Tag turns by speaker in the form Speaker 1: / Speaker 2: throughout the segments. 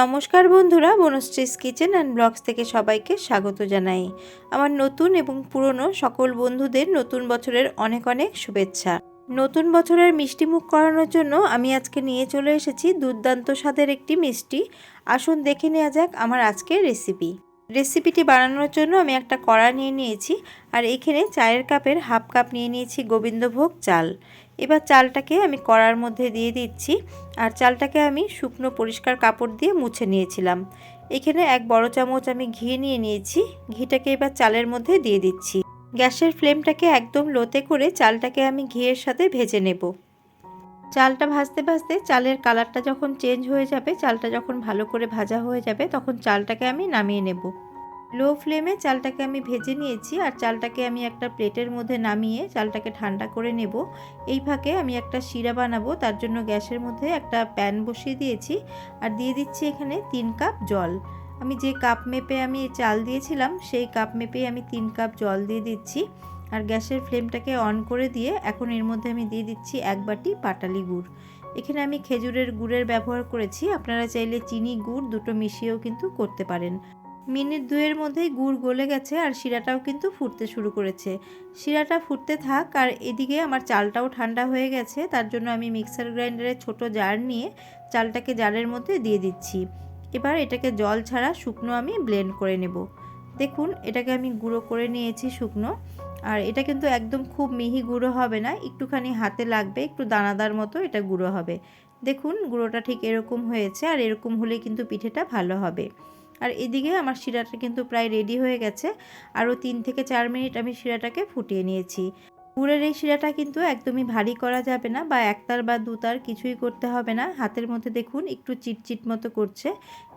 Speaker 1: নমস্কার বন্ধুরা বনশ্রীস kitchen and blogs থেকে সবাইকে স্বাগত জানাই। আমার নতুন এবং পুরনো সকল বন্ধুদের নতুন বছরের অনেক অনেক শুভেচ্ছা। নতুন বছরের মিষ্টি মুখ করানোর জন্য আমি আজকে নিয়ে চলে এসেছি দুর্দান্ত স্বাদের একটি মিষ্টি। আসুন দেখে নেওয়া যাক আমার আজকের রেসিপি রেসিপিটি বানানোর জন্য আমি একটা কড়া নিয়ে নিয়েছি আর এখানে চায়ের কাপের হাফ কাপ নিয়ে নিয়েছি গোবিন্দভোগ চাল। এবার চালটাকে আমি কড়ার মধ্যে দিয়ে দিচ্ছি আর চালটাকে আমি শুকনো পরিষ্কার কাপড় দিয়ে মুছে নিয়েছিলাম। এখানে এক বড় চামচ আমি ঘি নিয়ে নিয়েছি। ঘিটাকে এবার চালের মধ্যে দিয়ে দিচ্ছি। গ্যাসের ফ্লেমটাকে একদম লোতে করে চালটাকে আমি ঘিয়ের সাথে ভেজে নেব। চালটা ভাজতে ভাজতে চালের কালারটা যখন চেঞ্জ হয়ে যাবে, চালটা যখন ভালো করে ভাজা হয়ে যাবে, তখন চালটাকে আমি নামিয়ে নেব। লো ফ্লেমে চালটাকে আমি ভেজে নিয়েছি আর চালটাকে আমি একটা প্লেটের মধ্যে নামিয়ে চালটাকে ঠান্ডা করে নেব। এই ফাঁকে আমি একটা শিরা বানাবো, তার জন্য গ্যাসের মধ্যে একটা প্যান বসিয়ে দিয়েছি আর দিয়ে দিচ্ছি এখানে তিন কাপ জল। আমি যে কাপ মেপে আমি চাল দিয়েছিলাম, সেই কাপ মেপে আমি তিন কাপ জল দিয়ে দিচ্ছি আর গ্যাসের ফ্লেমটাকে অন করে দিয়ে এখন এর মধ্যে আমি দিয়ে দিচ্ছি এক বাটি পাটালি গুড়। এখানে আমি খেজুরের গুড়ের ব্যবহার করেছি, আপনারা চাইলে চিনি, গুড় দুটো মিশিয়েও কিন্তু করতে পারেন। মিনিট দুয়ের মধ্যেই গুড় গলে গেছে আর শিরাটাও কিন্তু ফুটতে শুরু করেছে। শিরাটা ফুটতে থাক আর এদিকে আমার চালটাও ঠান্ডা হয়ে গেছে, তার জন্য আমি মিক্সার গ্রাইন্ডারের ছোট জার নিয়ে চালটাকে জারের মধ্যে দিয়ে দিচ্ছি। এবার এটাকে জল ছাড়া শুকনো আমি ব্লেন্ড করে নেব। দেখুন, এটাকে আমি গুঁড়ো করে নিয়েছি শুকনো। আর এটা কিন্তু একদম খুব মিহি গুঁড়ো হবে না, একটুখানি হাতে লাগবে, একটু দানাদার মতো এটা গুঁড়ো হবে। দেখুন, গুঁড়োটা ঠিক এরকম হয়েছে আর এরকম হলে কিন্তু পিঠেটা ভালো হবে। আর এদিকে আমার শিরাটা কিন্তু প্রায় রেডি হয়ে গেছে। আরও তিন থেকে চার মিনিট আমি শিরাটাকে ফুটিয়ে নিয়েছি। গুড়ের এই শিরাটা কিন্তু একদমই ভারী করা যাবে না বা একতার বা দুতার কিছুই করতে হবে না। হাতের মধ্যে দেখুন, একটু চিটচিট মতো করছে।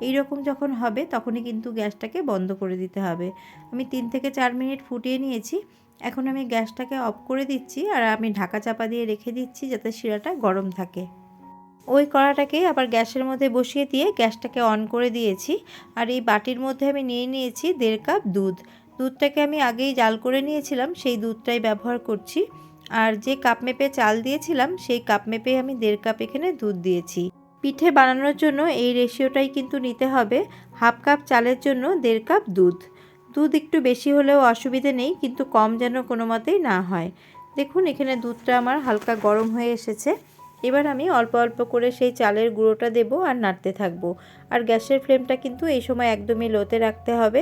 Speaker 1: এই রকম যখন হবে তখনই কিন্তু গ্যাসটাকে বন্ধ করে দিতে হবে। আমি তিন থেকে চার মিনিট ফুটিয়ে নিয়েছি। এখন আমি গ্যাসটাকে অফ করে দিচ্ছি আর আমি ঢাকা চাপা দিয়ে রেখে দিচ্ছি যাতে শিরাটা গরম থাকে। ওই কড়াটাকে আবার গ্যাসের মধ্যে বসিয়ে দিয়ে গ্যাসটাকে অন করে দিয়েছি। আর এই বাটির মধ্যে আমি নিয়ে নিয়েছি দেড় কাপ দুধ। দুধটাকে আমি আগেই জাল করে নিয়েছিলাম, সেই দুধটাই ব্যবহার করছি। আর যে কাপ মেপে চাল দিয়েছিলাম, সেই কাপ মেপে আমি দেড় কাপ এখানে দুধ দিয়েছি। পিঠে বানানোর জন্য এই রেশিওটাই কিন্তু নিতে হবে, হাফ কাপ চালের জন্য দেড় কাপ দুধ। দুধ একটু বেশি হলেও অসুবিধে নেই, কিন্তু কম যেন কোনো মতেই না হয়। দেখুন, এখানে দুধটা আমার হালকা গরম হয়ে এসেছে। এবার আমি অল্প অল্প করে সেই চালের গুঁড়োটা দেবো আর নাড়তে থাকব। আর গ্যাসের ফ্লেমটা কিন্তু এই সময় একদমই লোতে রাখতে হবে।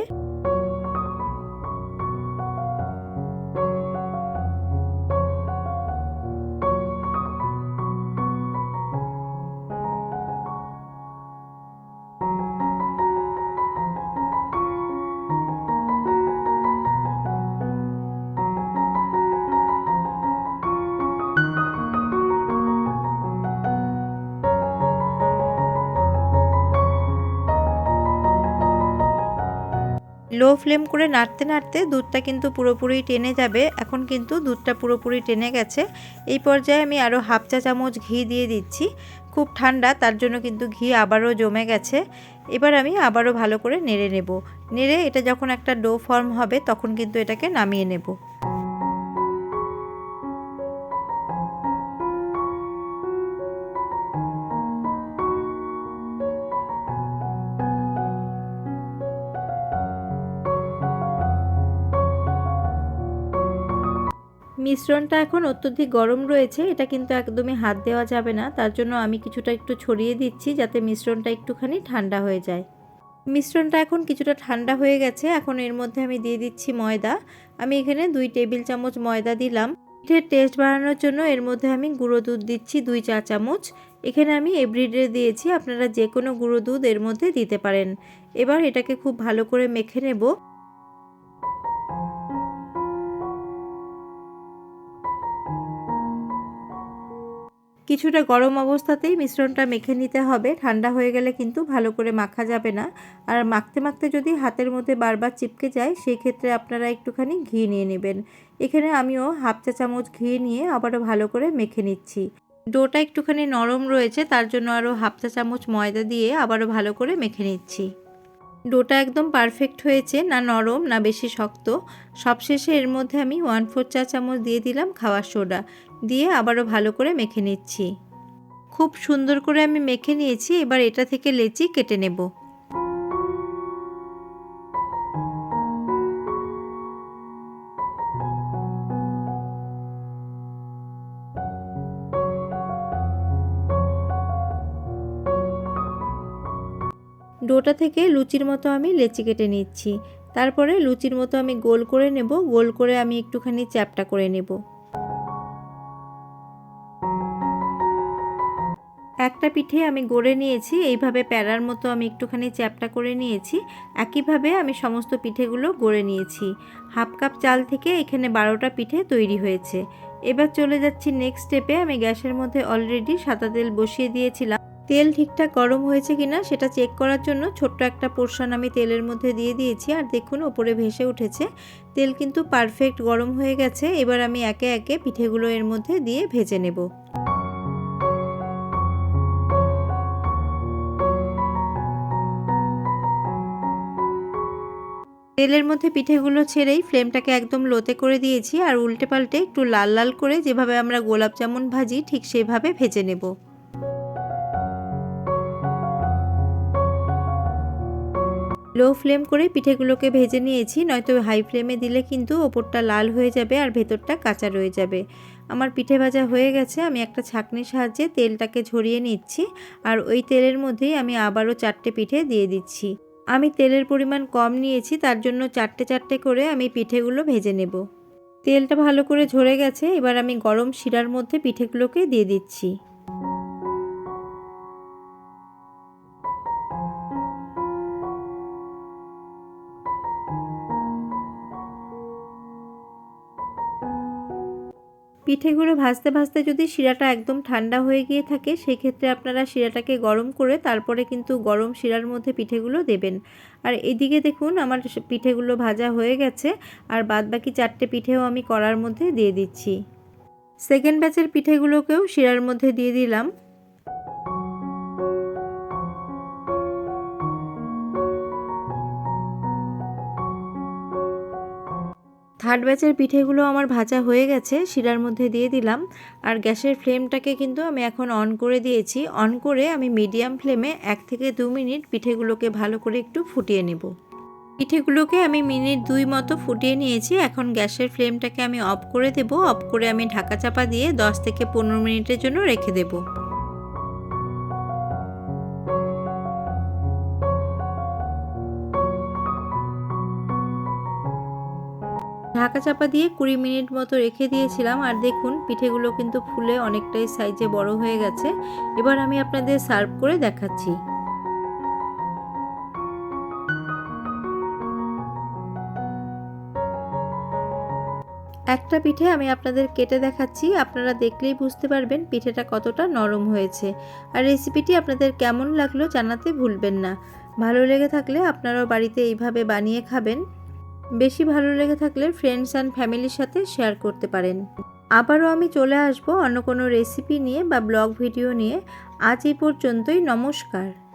Speaker 1: লো ফ্লেম করে নাড়তে নাড়তে দুধটা কিন্তু পুরোপুরি টেনে যাবে। এখন কিন্তু দুধটা পুরোপুরি টেনে গেছে। এই পর্যায়ে আমি আরও হাফ চা চামচ ঘি দিয়ে দিচ্ছি। খুব ঠান্ডা, তার জন্য কিন্তু ঘি আবারও জমে গেছে। এবার আমি আবারও ভালো করে নেড়ে নেব। নেড়ে এটা যখন একটা ডো ফর্ম হবে, তখন কিন্তু এটাকে নামিয়ে নেব। মিশ্রণটা এখন অত্যধিক গরম রয়েছে, এটা কিন্তু একদমই হাত দেওয়া যাবে না। তার জন্য আমি কিছুটা একটু ছড়িয়ে দিচ্ছি যাতে মিশ্রণটা একটুখানি ঠান্ডা হয়ে যায়। মিশ্রণটা এখন কিছুটা ঠান্ডা হয়ে গেছে, এখন এর মধ্যে আমি দিয়ে দিচ্ছি ময়দা। আমি এখানে দুই টেবিল চামচ ময়দা দিলাম। পিঠের টেস্ট বাড়ানোর জন্য এর মধ্যে আমি গুঁড়ো দুধ দিচ্ছি দুই চা চামচ। এখানে আমি এভরিডে দিয়েছি, আপনারা যে কোনো গুঁড়ো দুধ এর মধ্যে দিতে পারেন। এবার এটাকে খুব ভালো করে মেখে নেব। কিছুটা গরম অবস্থাতেই মিশ্রণটা মেখে নিতে হবে। ঠান্ডা হয়ে গেলে কিন্তু ভালো করে মাখা যাবে না। আর মাখতে মাখতে যদি হাতের মধ্যে বারবার চিপকে যায় সেই ক্ষেত্রে আপনারা একটুখানি ঘি নিয়ে নেবেন। এখানে আমিও হাফ চা চামচ ঘি নিয়ে আবারও ভালো করে মেখে নিচ্ছি। ডোটা একটুখানি নরম রয়েছে, তার জন্য আরও হাফ চা চামচ ময়দা দিয়ে আবারও ভালো করে মেখে নিচ্ছি। ডোটা একদম পারফেক্ট হয়েছে, না নরম, না বেশি শক্ত। সবশেষে এর মধ্যে আমি ওয়ান ফোর চা চামচ দিয়ে দিলাম খাওয়ার সোডা। দিয়ে আবারও ভালো করে মেখে নিচ্ছি। খুব সুন্দর করে আমি মেখে নিয়েছি, এবার এটা থেকে লেচি কেটে নেব। ডোটা থেকে লুচির মতো আমি লেচি কেটে নিচ্ছি। তারপরে লুচির মতো আমি গোল করে নেব, গোল করে আমি একটুখানি চ্যাপটা করে নেব। একটা পিঠে আমি গড়ে নিয়েছি, এইভাবে প্যারার মতো আমি একটুখানি চ্যাপটা করে নিয়েছি, একইভাবে আমি সমস্ত পিঠেগুলো গড়ে নিয়েছি। হাফ কাপ চাল থেকে এখানে বারোটা পিঠে তৈরি হয়েছে। এবার চলে যাচ্ছি নেক্সট স্টেপে আমি গ্যাসের মধ্যে অলরেডি সাদা তেল বসিয়ে দিয়েছিলাম। তেল ঠিকঠাক গরম হয়েছে কিনা সেটা চেক করার জন্য ছোট্ট একটা পোর্শন আমি তেলের মধ্যে দিয়ে দিয়েছি, আর দেখুন ওপরে ভেসে উঠেছে। তেল কিন্তু পারফেক্ট গরম হয়ে গেছে, এবার আমি একে একে পিঠেগুলো এর মধ্যে দিয়ে ভেজে নেব। তেলের মধ্যে পিঠেগুলো ছেড়েই ফ্লেমটাকে একদম লোতে করে দিয়েছি আর উল্টে পাল্টে একটু লাল লাল করে যেভাবে আমরা গোলাপ জামুন ভাজি, ঠিক সেভাবে ভেজে নেব। লো ফ্লেম করে পিঠেগুলোকে ভেজে নিয়েছি, নয়তো হাই ফ্লেমে দিলে কিন্তু ওপরটা লাল হয়ে যাবে আর ভেতরটা কাঁচা রয়ে যাবে। আমার পিঠে ভাজা হয়ে গেছে, আমি একটা ছাঁকনির সাহায্যে তেলটাকে ঝরিয়ে নিচ্ছি আর ওই তেলের মধ্যেই আমি আবারও চারটে পিঠে দিয়ে দিচ্ছি। আমি তেলের পরিমাণ কম নিয়েছি, তার জন্য চারটে চারটে করে আমি পিঠেগুলো ভেজে নেব। তেলটা ভালো করে ঝরে গেছে, এবার আমি গরম শিরার মধ্যে পিঠেগুলোকে দিয়ে দিচ্ছি। পিঠেগুলো ভাজতে ভাজতে যদি শিরাটা একদম ঠান্ডা হয়ে গিয়ে থাকে, সেক্ষেত্রে আপনারা শিরাটাকে গরম করে তারপরে কিন্তু গরম শিরার মধ্যে পিঠেগুলো দেবেন। আর এদিকে দেখুন, আমার পিঠেগুলো ভাজা হয়ে গেছে। আর বাদবাকি চারটে পিঠেও আমি করার মধ্যে দিয়ে দিচ্ছি। সেকেন্ড ব্যাচের পিঠেগুলোকেও শিরার মধ্যে দিয়ে দিলাম। থার্ড ব্যাচের পিঠেগুলো আমার ভাজা হয়ে গেছে, শিরার মধ্যে দিয়ে দিলাম। আর গ্যাসের ফ্লেমটাকে কিন্তু আমি এখন অন করে দিয়েছি। অন করে আমি মিডিয়াম ফ্লেমে এক থেকে দু মিনিট পিঠেগুলোকে ভালো করে একটু ফুটিয়ে নেব। পিঠেগুলোকে আমি মিনিট দুই মতো ফুটিয়ে নিয়েছি। এখন গ্যাসের ফ্লেমটাকে আমি অফ করে দেব। অফ করে আমি ঢাকা চাপা দিয়ে 10 থেকে পনেরো মিনিটের জন্য রেখে দেবো। ঢাকা চাপা দিয়ে কুড়ি মিনিট মতো রেখে দিয়েছিলাম। আর দেখুন, পিঠেগুলো কিন্তু ফুলে অনেকটাই সাইজে বড় হয়ে গেছে। এবার আমি আপনাদের সার্ভ করে দেখাচ্ছি। একটা পিঠে আমি আপনাদের কেটে দেখাচ্ছি। আপনারা দেখলেই বুঝতে পারবেন পিঠেটা কতটা নরম হয়েছে। আর রেসিপিটি আপনাদের কেমন লাগল জানাতে ভুলবেন না। ভালো লেগে থাকলে আপনারাও বাড়িতে এইভাবে বানিয়ে খাবেন। বেশি ভালো লেগে থাকলে ফ্রেন্ডস অ্যান্ড ফ্যামিলির সাথে শেয়ার করতে পারেন। আবারও আমি চলে আসব অন্য কোনো রেসিপি নিয়ে বা ব্লগ ভিডিও নিয়ে। আজ এই পর্যন্তই, নমস্কার।